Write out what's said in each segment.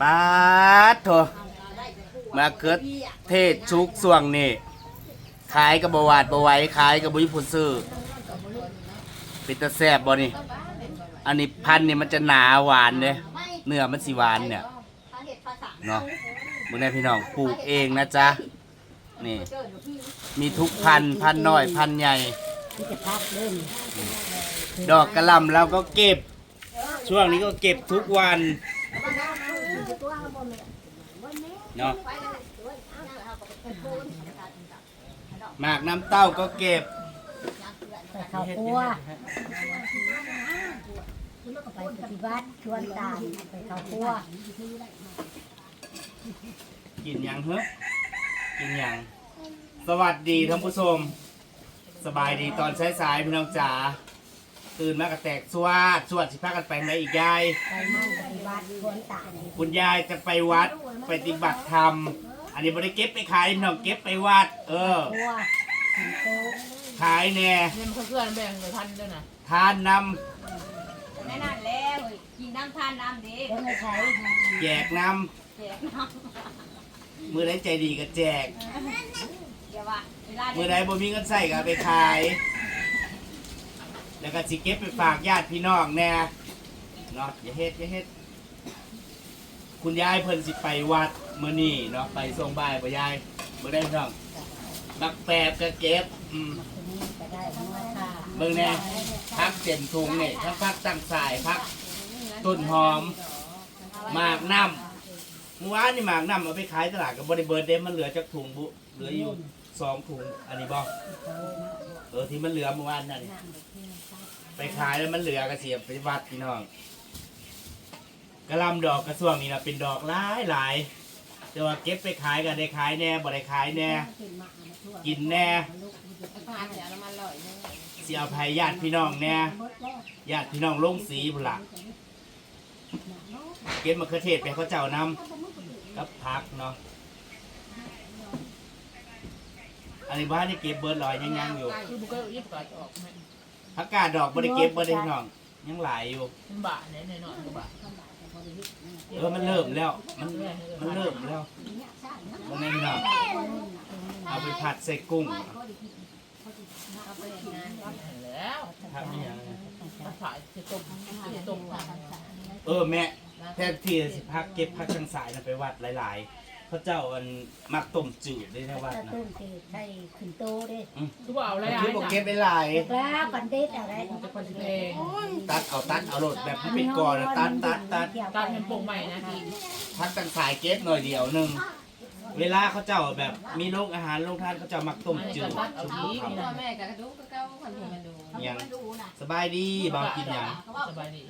ปาดโถมาเกิดเทศชุกส่วงนี่ขายกับบวาดบไหว้ขายกับบุญผุซื้อเป็นตะแซบบ่นี่ อันนี้พันนี่มันจะหนาหวานเลยเนื้อมันสีหวานเนี่ยเนาะมึงได้พี่น้องปลูกเองนะจ๊ะนี่ มีทุกพันธุ์พันธุ์น้อยพันธุ์ใหญ่ ดอกกระลำเราก็เก็บ ช่วงนี้ก็เก็บทุกวัน เนาะหมากน้ำเต้าก็เก็บใส่ข้าวคั่วไปปฏิบัติชวนตามไปข้าวคั่วกินหยังเฮ้กินหยัง สวัสดีท่านผู้ชม สบายดีตอนสายๆพี่น้องจ๋า ตื่นมากระแตกสวาดสวดสิพากันไปไหนอีกยาย ไปมั่นปฏิบัติชวนตามคุณยายจะไปวัดไปฏิบัติธรรม อันนี้บริเก็บไปขายพี่น้องเก็บไปวัด เออคั่วถึงโต๊ะขายแน่เงินเพื่อนๆแบ่งไปพันด้วยนะทานนแม่นั่นแล้วกินน้ำทานน้ำดีแล้วไม่ใช้ำแจกน้แจกน้ำมือใดใจดีก็แจกำเดี๋ยวว่าเวลามือใดบ่มีเงินใส่ก็เอาไปขาย แล้วก็สิเก็บไปฝากญาติพี่น้องแน่เนาะอย่าเฮ็ดอย่าเฮ็ด คุณยายเพิ่นสิไปวัดมื้อนี้เนาะไปส่งบ่ายบ่ยายบ่ได้พี่น้องบักแปบก็เก็บอืมทีนี้ก็ได้ทั้งราคาเบิ่งแน่พักเต็มถุงนี่ทั้งพักตั้งสายพักต้นหอมหมากน้ำเมื่อวานนี่หมากน้ำเอาไปขายตลาดกับบริเบิร์ดเดมมันเหลือจากถุงบุเหลืออยู่สองถุงอันนี้บอก เออที่มันเหลือเมื่อวานนั่นไปขายแล้วมันเหลือกระเสียบไปวัดพี่น้องกระหลำดอกกระส่วงนี่นะเป็นดอกหลายหลายแต่ว่าเก็บไปขายกันได้ขายแน่บ่ได้ขายแน่ กินแน่พันเนี่ยน้ำมันลอยนึงสิเอาภัยญาติพี่น้องแน่หมดแล้วญาติพี่น้องลงสีพุ่นละเก็บมะเขือเทศไปให้เขาเจ้านำกับผักเนาะ อันนี้บ้านนี่เก็บเบิร์ดลอยยังยังอยู่คือบุกก็ยิบกัดออกไหมผักกาดดอกบ่ได้เก็บบ่ได้พี่น้องยังหลายอยู่มันบาทเนี่ยหน่อยๆก็บาทเออมันเริ่มแล้ว มันมันเริ่มแล้วมันนี่พี่น้องเอาไปผัดใส่กุ้งแล้วทำนี่ยังถ้าขายจะต้มจะต้มเออแม่แทนที่สิพักเก็บผักทางสายน่ะไปวัดหลาย ๆ พระเจ้าอันมักต้มจืดได้ในวัดจะนะตุ้มเทใส่ขึ้นโต๊ะดิคือว่าเอาอะไรคือบอกเก็บไปหลายแล้วปันเด็ดอะไรจะคนเพลงตัดเอาตัดเอาโหลดแบบที่เป็นกอนะตัดตัดตัดการเป็นโป่งใหม่นะทีพักตั้งสายเก็บหน่อยเดียวหนึ่ง เวลาเขาเจ้าแบบมีโรงอาหารโรงทานเขาเจ้ามักต้มจืดชุบนี้เขาพ่อแม่กับกระดูกก็เก้าคนหัวกันดูยังสบายดีบางกินอย่างสบายดี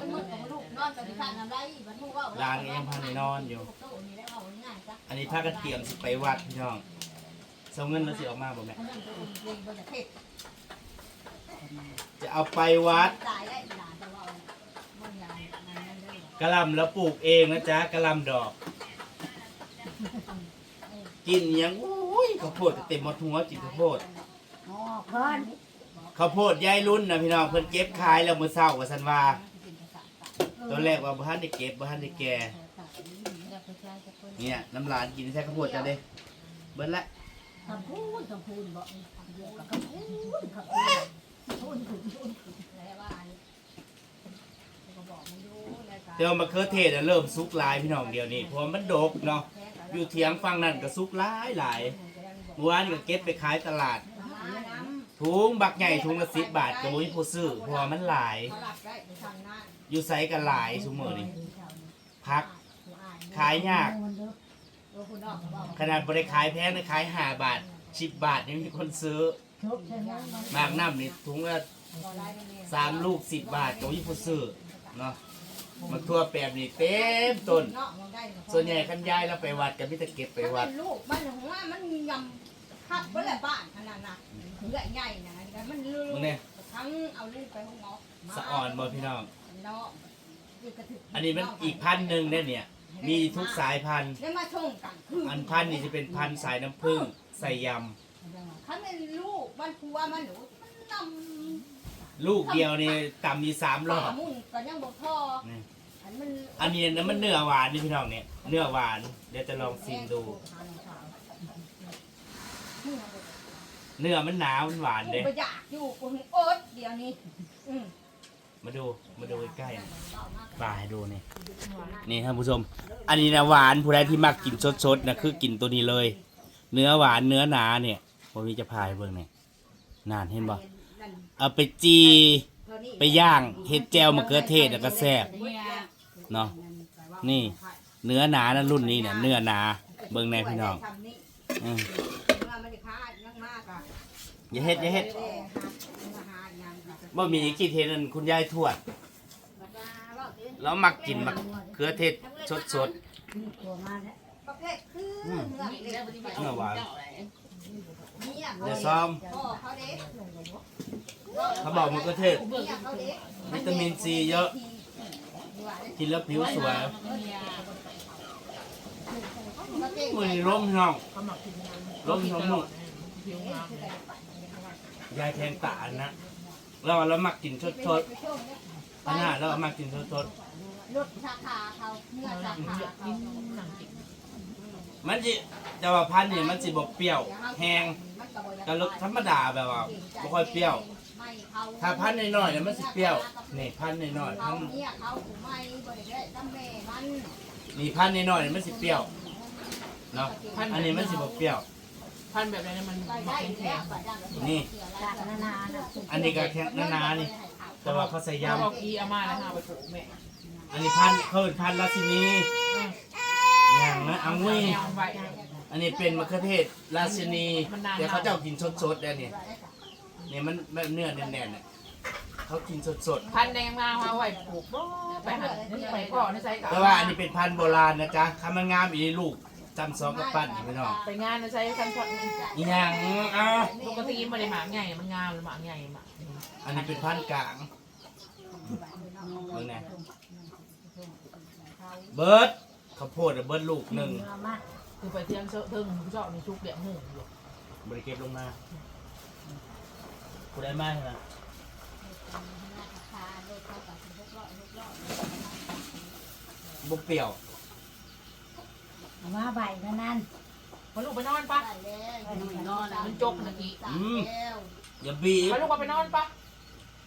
มันมึงของลูกนอนกับที่ข้างน้ำไรมันมึงว่าร้านนี้ยังพันในนอนอยู่ อันนี้พากันเตรียมสิไปวัดพี่น้องเสาเงินแล้วสิออกมาบ่แม่จะเอาไปวัดตายได้หลานแต่ว่ามึงยังนั่นเลยกะหล่ำแล้วปลูกเองนะจ๊ะกะหล่ำดอก กินหยังอุ้ยข้าวโพดก็เต็มหมดหัวกินข้าวโพดอ๋อเพิ่นข้าวโพดยายรุ่นนะพี่น้องเพิ่นเก็บขายแล้วมื้อเช้าว่าซั่นว่าตอนแรกว่าบ่ทันได้เก็บบ่ทันได้แก่เนี่ยน้ำลานกินใส่ข้าวโพดจ้ะเด้เบิ่นละคำพูดคำพูดบอกเดียวกับคำพูดคำพูดพูดพูดพูดแล้วว่าก็บอกมันดูแล้วก็แต่ว่ามะเขือเทศน่ะเริ่มสุกหลายพี่น้องเดียวนี้เพราะว่ามันดกเนาะ อยู่เถียงฝั่งนั้นก็สุกหลายหลายเมื่อวานนก็เก็บไปขายตลาดมาน้ำถุงบักใหญ่ถุงละ10บาทก็บ่มีผู้ซื้อเพราะว่ามันหลายเขาหลับได้ไปทำหน้าอยู่ไสก็หลายซุมื้อนี้พักขายยากตัวคุณออกบอกขนาดบริขายแพงนะขายห้าบาทสิบบาทยังมีคนซื้อทุบใช่ไหมหมากน้ำนี่ถุงละก็ได้ไม่เนี่ยสามลูกสิบบาทก็มีคนซื้อเนาะ มันทั่วแปบนี่เต็มต้นเนาะมองได้ส่วนใหญ่คันย้ายเราไปวัดกันมิตรเก็บไปมันวัดเป็นลูกมันหัวมันยำคัดเพื่อบ้านขนาดน่ะเพื่อใหญ่นะมันลูกมึงเนี่ย ทั้งเอาลูกไปห้องหมอสะอ่อนบ่พี่น้อง เนาะอันนี้มันอีกพันหนึ่งเนี่ยเนี่ย มีทุกสายพันธุ์ได้มาชงกันคืออันพันธุ์นี่จะเป็นพันธุ์สายน้ำผึ้งใส่ยคันเป็นลูกมันพัวมันหนูมันนำ ลูกเดียวนี่ต่ำมีสามำรอบมุ่งก็ยังบอกพ่อนี่อันอันมันอันนี้นะมันเนื้อหวานนี่พี่น้องเนี่ยเนื้อหวานเดี๋ยวจะลองชิมดู เนื้อมันหนามันหวานกูเด้ไปอยากอยู่กูให้โอ๊ตเดี๋ยวนี้อืมมาดูมาดูใกล้ๆปลาให้ดูนี่นี่ท่านผู้ชม อันนี้นะหวานผู้ใดที่มักกินสดๆนะคือกินตัวนี้เลย เนื้อหวานเนื้อหนาเนี่ยผมมีจะพายเบิ่งเนี่ยนานเห็นบ่ เอาไปจีไปย่างเฮ็ดแจ่วมะเขือเทศแล้วก็แซ่บ เนาะ นี่ เนื้อหนานะรุ่นนี้เนี่ยเนื้อหนา เบิ่งแน่พี่น้องอืมอย่าเฮ็ดอย่าเฮ็ดบ่มีกี่เทนั่นคุณยายทวด แล้วมักกินมะเขือเทศสด ตัวมาแล้วประเภทคือเนื้อเล็กๆเนื้อหวานเนี่ยเดี๋ยวซ้อมพ่อเขาเด็ก เขาบอกมะเขือเทศวิตามินซีเยอะ กินแล้วผิวสวยมือนี้ร่มน้องเงาร่มน้องนุ่งผิวงามยายแทงตาอันนะเราเรามักกินสดๆอันน่ะเรามักกินสดลดราคาเขาเนื้อราคาเขากินหนังกินๆมันจิจะว่าพันธุ์นี่ยมันสิบ่เปรี้ยว แห้งก็รสธรรมดาแบบว่าบ่ค่อยเปรี้ยว ถ้าพันธุ์น้อยๆเนี่ยมันสิเปรี้ยวนี่พันธุ์น้อยๆเขาพันธุ์เนี่ยเขาถูไม่บริเวณตั้งแม่มันนี่พันธุ์น้อยๆเนี่ยมันสิเปรี้ยวเนาะอันนี้มันสิบ่เปรี้ยว พันแบบนี้มันไปหมัได้กแข็แล้วงไปได้นี่ จากนานานะอันนี้ก็แค่หนาๆนี่ แต่ว่าเขาใส่ๆยยาบอกอีอาม่าแล้วค่ะไปปลูกแม่ำอันนี้พันธุ์เพิ่นพันธุ์ราชินีอย่างนะอังวีแนวใบอันนี้เป็นมะเขือเทศราชินี เดี๋ยวเขาจะเอากินสดๆได้เนี่ย เนี่ยมันมันเนื้อแน่นๆเนี่ยเขากินสดพันแดงมาเอาไว้ปลูกบ่ไปหันนี่ไปก่อนนี่ใส่ๆกับแต่ว่าอันนี้เป็นพันธุ์โบราณนะจ๊ะคำมันงามอีลูกจำซองกับปั้นอีกไม่น้องไปงานนี่ใส่คันช็อตอีหยังอ้าวปกติมันได้หมากใหญ่มันงามหรือหมากใหญ่หมากอันนี้เป็นพันธุ์กลางเบิ่งแน่เบิร์ดข้าวโพดอะเบิร์ดลูกหนึ่งเอามาคือไปเที่ยงเชอะเทิงผู้เจ้าในชุกเดี่ยงหนึ่งอยู่บริเก็บลงมา ผู้ได้มากนะบุเปรี้ยวเอามาใบนานั้นพอลูกไปนอนปะมันจกตะกี้อย่าบีบพอลูกไปนอนปะ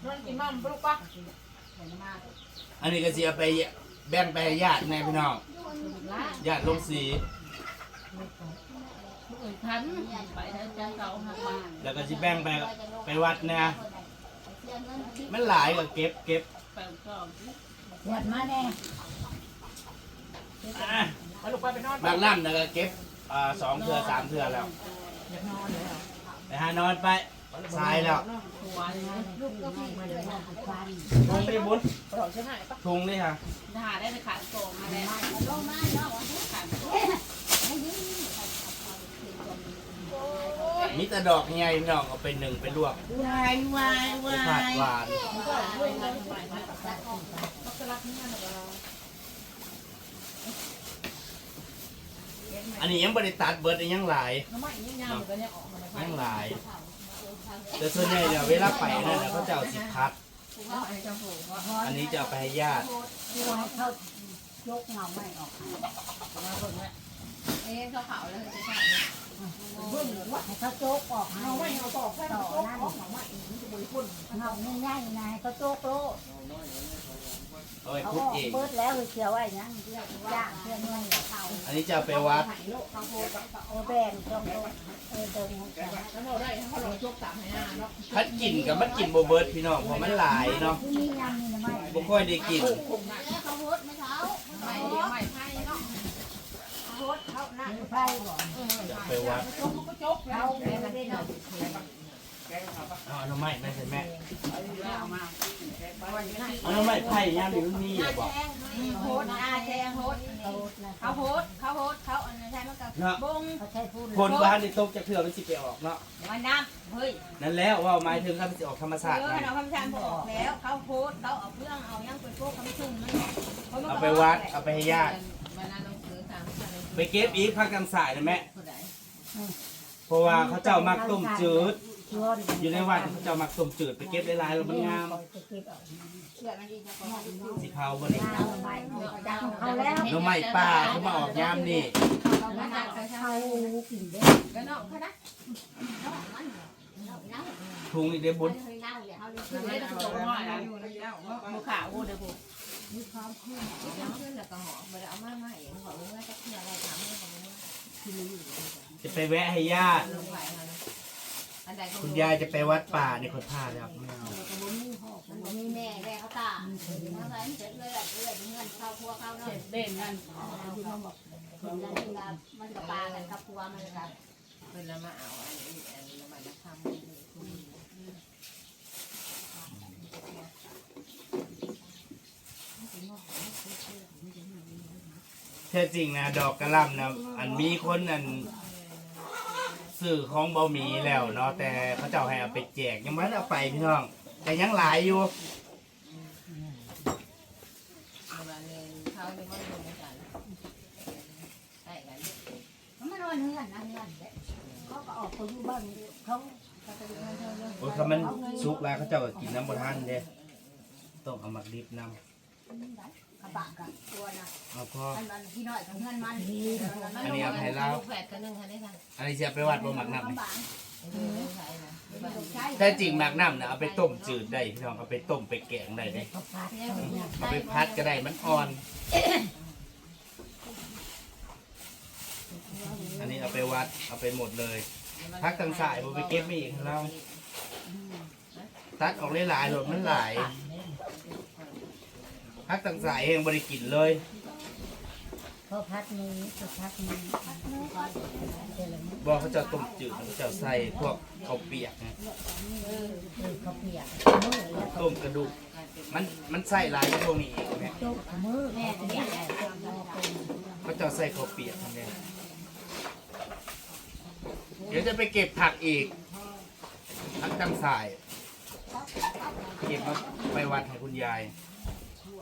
นอนกินมั่มพอลูกปะอันนี้ก็สิเอาไปแบ่งไปให้ญาติแน่พี่น้องญาติลงสี ทันไปแล้วจ้าเก่าหักมาแล้วก็สิแบ่งไปไปวัดนะมันหลายก็เก็บเก็บไปก็หวดมาแน่อะพอลูกไปไปนอนบางน้ำนะก็เก็บอ่าสองเทือสามเทือแล้วอยากนอนแล้วไปหานอนไปสายแล้วหัวเลยลูกก็พี่มาเลเดี๋ยวยมาฟันลงไปบุญปลอกจะหายปะทุงนี่ค่ะหาได้ในขาโตมาแล้วลงมาเนาะ มีแต่ดอกใหญ่พี่น้องเอาไปหนึ่งไปลวกวายวายไปวาผัดยหวานอันนี้ยังบริตัดเบิร์ดยังหลายน้ำมันยิ่งยาวเหมือนกันเนี่ยออกมายังหลาย แต่ส่วนใหญ่เนี่ยเวลาไปนั่นน่ะเขาจะเอาสิพัด อันนี้จะเอาไปให้ญาติตัวให้เขายกเงาไม่ออกเอ๊ะเขาเผาแล้วจะใช่ เบิ่งว่าให้เขาโจกออกให้เอาไม่เอาต่อแค่ต่อต่อนั่นออกมาอีกจะบริพุนเงาง่ายๆนะให้เขาโจกโลดเอาไปเอาพุดออกเอง เบิดแล้วเขียวไอ้ยังย่างเพื่อนไว้เขาอันนี้จะเอาไปวัดโอแบ่งตรงโลดเออเดินหัวใจแล้วเราได้ถ้าเราชกสามให้หน้าเนาะพัดกินกับมันกินโบเบิร์ดพี่น้องเพราะมันหลายเนาะที่นี่ยังมีไม่บ่ค่อยได้กินเขาโพดไม่เท้าไม่เดียวไม่ไพ่เนาะโพดเขาหน้าไฟบ่จะ ไปวัดชกก็ชกแล้เราวไม่ได้เนาเอาหน่อไม้ไม่ใช่แม่เอามาเอาหน่อไม้ไผ่ย่างหรือมีเหรอบอกโพดอาแจงโพดเขาโพดเขาโพดเขาอันนั้นใช่มันกับบงคนบ้านในตกจะเถื่อมันสิไปออกเนาะวันน้ำเฮ้ยนั่นแล้วว่าหมายถึงเขามันสิออกธรรมชาติเอนั่นเราคำชานบออกแล้วเขาโพดเขาเอาเครื่องเอายังเป็นพวกคำชุ่มมันเอาไปวัดเอาไปให้ญาติไปเก็บอีกพักกำสายนะแม่ เพราะว่าเขาเจ้ามักต้มจืด อยู่ในวันเขาเจ้ามักต้มจืดไปเก็บได้ลายแล้วมันงามสีเผาบริการเอาแล้วน้อใหม่ป่าเขามาออกยามนี่ทุงอีกเด้เบุญขาเลยไม่ได้ตรงว่าแล้วอยู่แล้วผู้ข่าวเด้อผู้มีความขึ้นน้ำขึ้นแล้วก็หอมไปเอามาใหม่เขาบอกว่าจะเชื่ออะไรทำให้เขาไม่ที่นี่อยู่จะไปแวะให้ญาติลงไปนะอันใดก็คุณยายจะไปวัดป่านี่คนพาแล้วไม่เอาก็บ่มีหอกมันมีแม่แม่เขาตาเอาไปเสร็จเลยเลยเงินเข้าครัวเข้าเนาะเด่นนั่นอยู่มาบอกมันกับมันกับปลากันกับครัวมันกับเพิ่นละมาเอาอันนี้อันนี้ละมาทำแท้จริงนะดอกกระหลำนะอันมีคนอัน สื่อของเบาหมีแล้วเนาะแต่เขาเจ้าให้เอาไปแจกยังไม่ได้เอาไปพี่น้อง แต่ยังหลายอยู่มันนอนเฮือนนอนเฮือนเขาก็ออกไปอยู่บ้านเขาเงินเธอเลยโอ้ยคำมันสุกแล้วเขาเจ้าก็กินน้ำบทันเด้ต้องเอามักดิบน้ กระบะกับตัวนะำเอาพอมันมันที่น้อยกับเงื่อนมันอันนี้เอาให้เรา แฝดกันนึงค่ะได้ค่ะอันนี้เสียไปวัดบ่หมักน้ำนี่เออใช่นะแท้จริงหมักน้ำนะเอาไปต้มจืดได้พี่น้องเอาไปต้มไปแกงได้เด้เขาพาเอาไปพัดก็ได้มันอ่อน อันนี้เอาไปวัดเอาไปหมดเลย พักทางสายบ่ไปเก็บไม่อีกของเราตัดออกหลายๆโหลดมันหลาย พักทางสายเองบริกินเลยเขาพัดมือเขาพัดมือเดี๋ยวละมือบอกเขาจะต้มจืดเขาจะใส่พวกข้าวเปียกนะเขาเปียกมือแล้วต้มกระดูกมันมันใส่หลายพวกนี้อีกเนี่ยจุกมือแม่เปียกเขาจะใส่ข้าวเปียกทำเนี่ยเดี๋ยวจะไปเก็บผักอีกพักทางสายเก็บมาไปวัดให้คุณยาย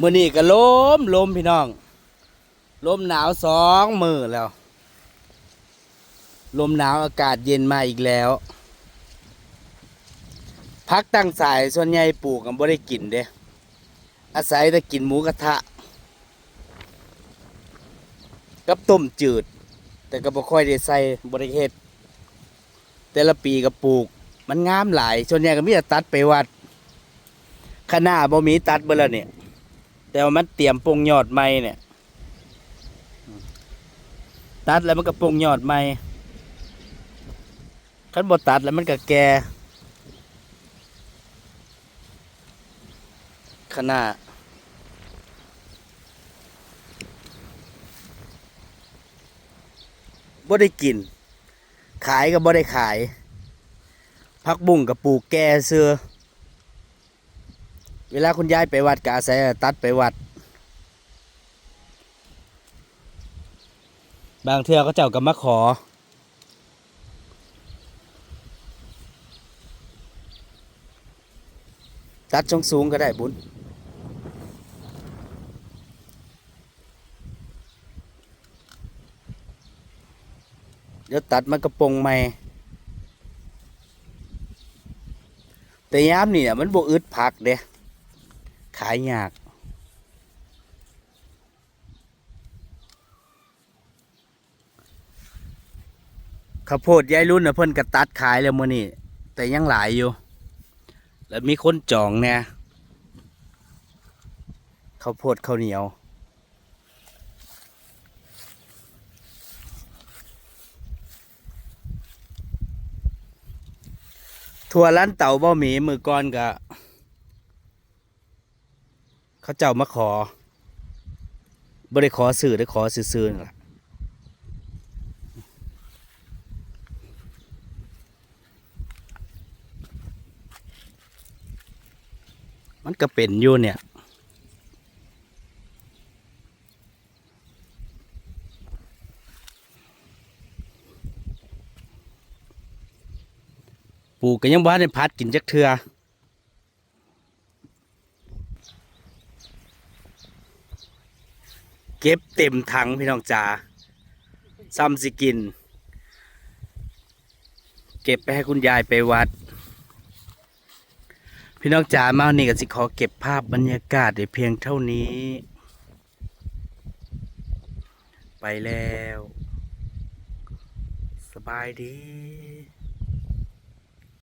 มื้อนี้ก็ลมลมพี่น้องลมหนาวสองมือแล้ว ลมหนาวอากาศเย็นมาอีกแล้ว พักตั้งสายส่วนใหญ่ปลูกกันบ่ได้กินเด้อาศัยแต่กินหมูกระทะ กับต้มจืด แต่ก็บ่ค่อยได้ใส่บ่ได้เฮ็ดแต่ละปีก็ปลูก มันงามหลายส่วนใหญ่ก็มีแต่ตัดไปวัดขนาบ่มีตัดเบิดแล้วเนี่ย แต่ว่ามันเตรียมปลงยอดใหม่เนี่ย ตัดแล้วมันก็ปลงยอดใหม่คันบ่ตัดแล้วมันก็แก่ขนาบ่ได้กิน ขายก็บ่ได้ขาย พักบุ้งกับปลูกแก่เสือ วลาคุณยายไปวัดก็อาศัยตัดไปวัด บางเทื่อก็เจ้าก็มาขอ ตัดช่องสูงก็ได้บุญเดี๋ยวตัดมันกระปงใหม่แต่ยามนี่น่ะมันบวอึดผักเด้ ขายยากข้าวโพดยายรุ่นนะเพิ่นก็ตัดขายแล้วมื้อนี้แต่ยังหลายอยู่ แล้วมีคนจองแน่ข้าวโพดข้าวเหนียว ทัวร้านเต่าบ่หมีมือก่อนกะ เขาเจ้ามาขอบ่ได้ขอสื่อได้ขอซื่อๆนั่นล่ะมันก็เป็นอยู่เนี่ยปลูกก็ยังบ้านได้พัดกินจักเทือ เก็บเต็มถังพี่น้องจ๋าซ้ำสิกิน เก็บไปให้คุณยายไปวัด พี่น้องจ๋ามาวันนี้ก็สิขอเก็บภาพบรรยากาศเพียงเท่านี้ ไปแล้ว สบายดี